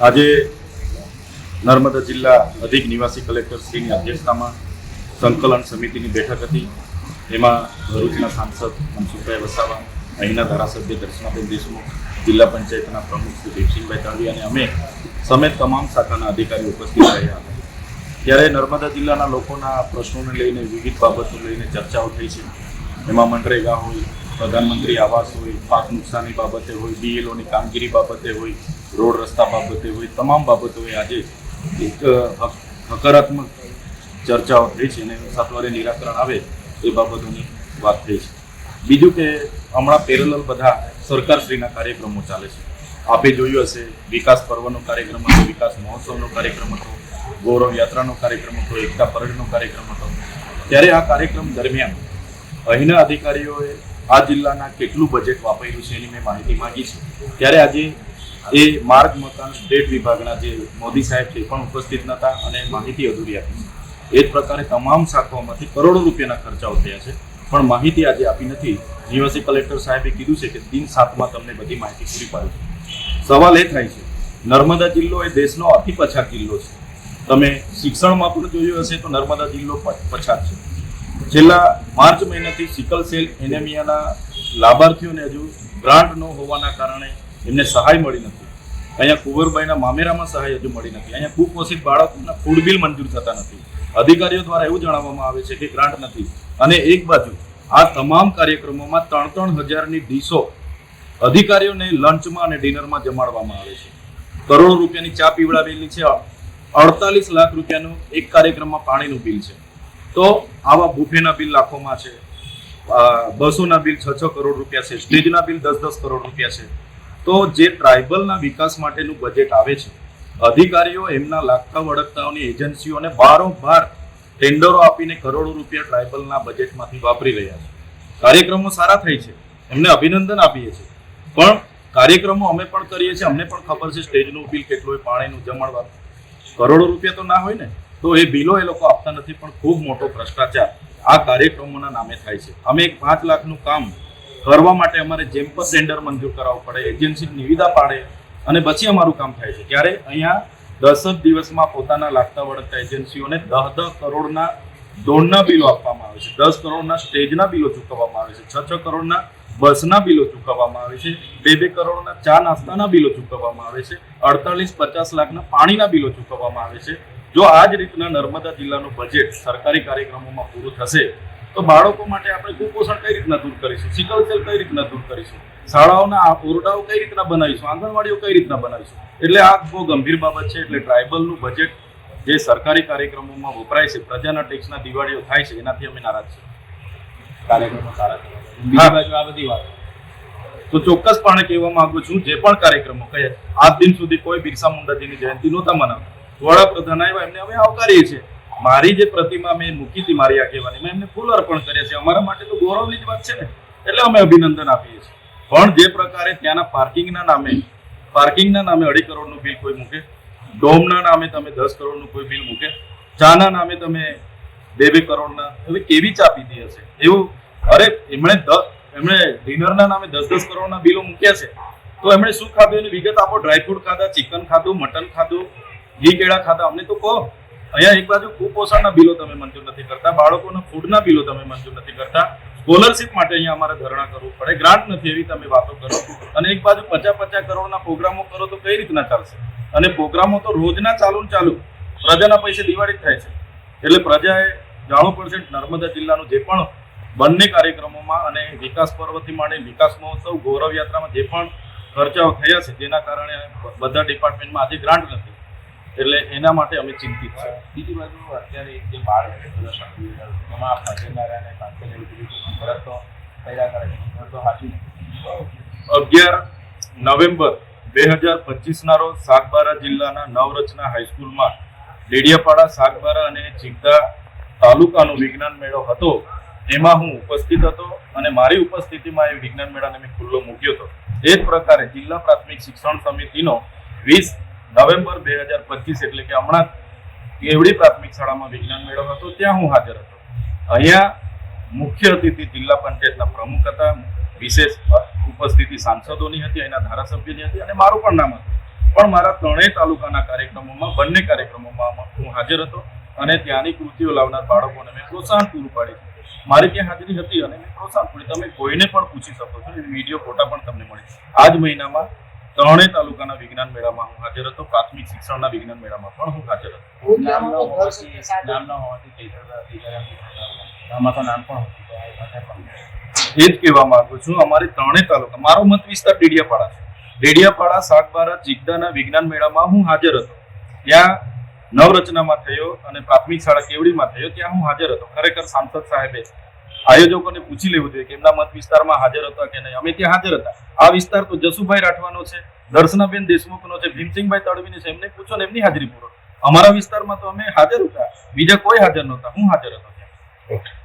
આજે નર્મદા જિલ્લા અધિક નિવાસી કલેક્ટરશ્રીની અધ્યક્ષતામાં સંકલન સમિતિની બેઠક હતી. એમાં ભરૂચના સાંસદ મનસુખભાઈ વસાવા, અહીંના ધારાસભ્ય દર્શનાબેન દેશમુખ, જિલ્લા પંચાયતના પ્રમુખ શ્રી દેવસિંહભાઈ તાંડી અને અમે સમેત તમામ શાખાના અધિકારીઓ ઉપસ્થિત રહ્યા હતા. ત્યારે નર્મદા જિલ્લાના લોકોના પ્રશ્નોને લઈને, વિવિધ બાબતો લઈને ચર્ચાઓ થઈ છે. એમાં મનરેગા હોય, પ્રધાનમંત્રી આવાસ હોય, પાક નુકસાની બાબતે હોય બીએલઓની કામગીરી બાબતે હોય, રોડ રસ્તા બાબતે હોય, તમામ બાબતોએ આજે એક હક- હકારાત્મક ચર્ચાઓ થઈ છે અને સત્વરે નિરાકરણ આવે એ બાબતોની વાત થઈ છે. બીજું કે હમણાં પેરેલલ બધા સરકારશ્રીના કાર્યક્રમો ચાલે છે. આપે જોયું હશે, વિકાસ પર્વનો કાર્યક્રમ હતો, વિકાસ મહોત્સવનો કાર્યક્રમ હતો ગૌરવ યાત્રાનો કાર્યક્રમ હતો, એકતા પરેડનો કાર્યક્રમ હતો. ત્યારે આ કાર્યક્રમ દરમિયાન અહીંના અધિકારીઓએ આ જિલ્લાના કેટલું બજેટ વાપર્યું છે એની મેં માહિતી માંગી છે. ત્યારે આજે એ માર્ગ મકાન સ્ટેટ વિભાગના જે મોદી સાહેબ છે પણ ઉપસ્થિત નહોતા અને માહિતી અધૂરી આપી છે. એ જ પ્રકારે તમામ શાખાઓમાંથી કરોડો રૂપિયાના ખર્ચાઓ થયા છે. પણ માહિતી આજે આપી નથી. નિવાસી કલેક્ટર સાહેબે કીધું છે કે દિન સાતમાં તમને બધી માહિતી પૂરી પાડી સવાલ એ થાય છે, નર્મદા જિલ્લો એ દેશનો અતિ પછાત જિલ્લો છે. તમે શિક્ષણમાં પણ જોયું હશે તો નર્મદા જિલ્લો પછાત છે. છેલ્લા માર્ચ મહિનાથી સિકલ સેલ એનેમિયાના લાભાર્થીઓને હજુ ગ્રાન્ટ ન હોવાના કારણે એમને સહાય મળી નથી. અહીંયા કુંવરબાઈના મામેરામાં સહાય હજુ મળી નથી. અહીંયા કુપોષિત બાળકોના ફૂડ બિલ મંજૂર થતા નથી. અધિકારીઓ દ્વારા એવું જણાવવામાં આવે છે કે ગ્રાન્ટ નથી. અને એક બાજુ, આ તમામ કાર્યક્રમોમાં ત્રણ ત્રણ હજારની ડીશો અધિકારીઓને લંચમાં અને ડિનરમાં જમાડવામાં આવે છે. કરોડો રૂપિયાની ચા પીવડાવેલી છે અડતાલીસ લાખ રૂપિયાનું એક કાર્યક્રમમાં પાણીનું બિલ છે. તો આવા બુફેના બિલ લાખોમાં છે. બસોના બિલ છ છ કરોડ રૂપિયા છે. સ્ટેજના બિલ દસ દસ કરોડ રૂપિયા છે. તો જે ટ્રાઇબલના વિકાસ માટેનું બજેટ આવે છે, અધિકારીઓ એમના લાગતા વળગતાઓની એજન્સીઓને બારોબાર ટેન્ડરો આપીને કરોડો રૂપિયા ટ્રાઇબલના બજેટમાંથી વાપરી રહ્યા છે. કાર્યક્રમો સારા થઈ છે. એમને અભિનંદન આપીએ છીએ. પણ કાર્યક્રમો અમે પણ કરીએ છીએ. અમને પણ ખબર છે સ્ટેજનું બિલ કેટલું પાણીનું જમણવાનું કરોડો રૂપિયા તો ના હોય ને, તો એ બિલો એ લોકો આપતા નથી, પણ ખૂબ મોટો ભ્રષ્ટાચાર આ કાર્યક્રમોના નામે થાય છે. અમે એક પાંચ લાખનું કામ કરવા માટે અમારે જેમ પર ટેન્ડર મંજૂર કરાવવું પડે, એજન્સી નિવિદા પાડે અને પછી અમારું કામ થાય છે. ત્યારે અહીંયા દસ જ દિવસમાં પોતાના લાગતા વળગતા એજન્સીઓને દહ દહ કરોડના દોડના બિલો આપવામાં આવે છે. દસ કરોડના સ્ટેજના બિલો ચૂકવવામાં આવે છે. છ છ કરોડના બસના બિલો ચૂકવવામાં આવે છે. બે બે કરોડના ચા નાસ્તાના બિલો ચૂકવવામાં આવે છે. અડતાલીસ પચાસ લાખના પાણીના બિલો ચૂકવવામાં આવે છે. જો આ જ રીતના નર્મદા જિલ્લાનું બજેટ સરકારી કાર્યક્રમોમાં પૂરું થશે, તો બાળકો માટે આપણે કુપોષણ કઈ રીતના દૂર કરીશું? સિકલ સેલ કઈ રીતના દૂર કરીશું? શાળાઓના આ ઓરડાઓ કઈ રીતના બનાવીશું? આંગણવાડીઓ કઈ રીતના બનાવીશું? એટલે આ બહુ ગંભીર બાબત છે. એટલે ટ્રાઇબલનું બજેટ જે સરકારી કાર્યક્રમોમાં વપરાય છે, પ્રજાના ટેક્સના દિવાળીઓ થાય છે, એનાથી અમે નારાજ છીએ. કાર્યક્રમો સારા બીજી બાજુ આ બધી વાત. તો ચોક્કસપણે કહેવા માંગુ છું જે પણ કાર્યક્રમો કહે આજ દિન સુધી કોઈ બિરસા મુંડાજીની જયંતિ નહોતા મનાવતા. વડાપ્રધાન આવ્યા એમને અમે આવકારીએ છીએ. મારી જે પ્રતિમા મેં મૂકી હતી મારી આગેવાની મેં એમને ફૂલ અર્પણ કર્યા છે. અમારા માટે તો ગૌરવની જ વાત છે ને. એટલે અમે અભિનંદન આપીએ છીએ. પણ જે પ્રકારે ત્યાંના પાર્કિંગના નામે પાર્કિંગના નામે અઢી કરોડનું બિલ કોઈ મૂકે ડોમના નામે તમે દસ કરોડનું કોઈ બિલ મૂકે ચાના નામે તમે બે બે કરોડના હવે કેવી ચા પીધી હશે? એવું અરે, એમણે એમણે ડિનરના નામે દસ દસ કરોડના બિલો મૂક્યા છે. તો એમણે શું ખાધું? એની વિગત આપો. ડ્રાયફ્રૂટ ખાધા ચિકન ખાધું મટન ખાધું, ઘી કેળા ખાધા. અમને તો કહો. અહીંયા એક બાજુ કુપોષણના બિલો તમે મંજૂર નથી કરતા. બાળકોના ફૂડના બિલો તમે મંજૂર નથી કરતા. સ્કોલરશિપ માટે અહીંયા અમારે ધરણા કરવું પડે. ગ્રાન્ટ નથી એવી તમે વાતો કરો. અને એક બાજુ પચાસ પચાસ કરોડના પ્રોગ્રામો કરો તો કઈ રીતના ચાલશે? અને પ્રોગ્રામો તો રોજના ચાલુ ને ચાલુ. પ્રજાના પૈસે દિવાળી જ થાય છે. એટલે પ્રજાએ જાણવું પડશે નર્મદા જિલ્લાનું જે પણ બંને કાર્યક્રમોમાં અને વિકાસ પર્વથી માંડી વિકાસ મહોત્સવ ગૌરવ યાત્રામાં જે પણ ખર્ચાઓ થયા છે જેના કારણે બધા ડિપાર્ટમેન્ટમાં આજે ગ્રાન્ટ નથી. એટલે એના માટે અમે ચિંતિત છે બીજી બાજુ અત્યારે એક જે બાળ પ્રદર્શન એમાં કરે છે તો હાચું અગિયાર નવેમ્બર બે હજાર પચીસના રોજ સાગબારા જિલ્લાના નવરચના હાઈસ્કૂલમાં ડેડિયાપાડા સાગબારા અને ચિંતા તાલુકાનો વિજ્ઞાન મેળો હતો. એમાં હું ઉપસ્થિત હતો અને મારી ઉપસ્થિતિમાં એ વિજ્ઞાન મેળાને મેં ખુલ્લો મૂક્યો હતો. એ જ પ્રકારે જિલ્લા પ્રાથમિક શિક્ષણ સમિતિનો વીસ નવેમ્બર બે હજાર પચીસ એટલે કે હમણાં કેવડી પ્રાથમિક શાળામાં વિજ્ઞાન મેળો હતો, ત્યાં હું હાજર હતો. અહીંયા મુખ્ય અતિથિ જિલ્લા પંચાયતના પ્રમુખ હતા, વિશેષ ઉપસ્થિતિ સાંસદોની હતી, એના ધારાસભ્યની હતી અને મારું પણ નામ હતું. પણ મારા ત્રણેય તાલુકાના કાર્યક્રમોમાં, બંને કાર્યક્રમોમાં હું હાજર હતો અને ત્યાંની કૃતિઓ લાવનાર બાળકોને મેં પ્રોત્સાહન પૂરું પાડ્યું મારી ત્યાં હાજરી હતી અને મેં પ્રોત્સાહન પણ તમે કોઈને પણ પૂછી શકો છો વીડિયો ફોટા પણ તમને મળે આ જ મહિનામાં ત્રણેય તાલુકાના વિજ્ઞાન મેળામાં હું હાજર હતો. પ્રાથમિક શિક્ષણના વિજ્ઞાન મેળામાં પણ હું હાજર હતો. નામ ન હોવાથી ન હોવાથી આમાં તો પણ એ જ કહેવા માંગુ છું અમારી ત્રણેય તાલુકા મારો મત વિસ્તાર ડેડિયાપાડા છે. ડેડિયાપાડા સાગબારા જીગદાના વિજ્ઞાન મેળામાં હું હાજર હતો. ત્યાં નવરચનામાં થયો અને પ્રાથમિક શાળા કેવડીમાં થયો, ત્યાં હું હાજર હતો. ખરેખર સાંસદ સાહેબે આયોજકોને પૂછી લેવું જોઈએ કે એમના મત વિસ્તારમાં હાજર હતા કે નહીં. અમે ત્યાં હાજર હતા. આ વિસ્તાર તો જસુભાઈ રાઠવાનો છે દર્શનાબેન દેશમુખનો છે, ભીમસિંહભાઈ તડવીની છે, એમને પૂછો ને એમની હાજરી પૂરો. અમારા વિસ્તારમાં તો અમે હાજર હતા. બીજા કોઈ હાજર નહોતા. હું હાજર હતો ત્યાં.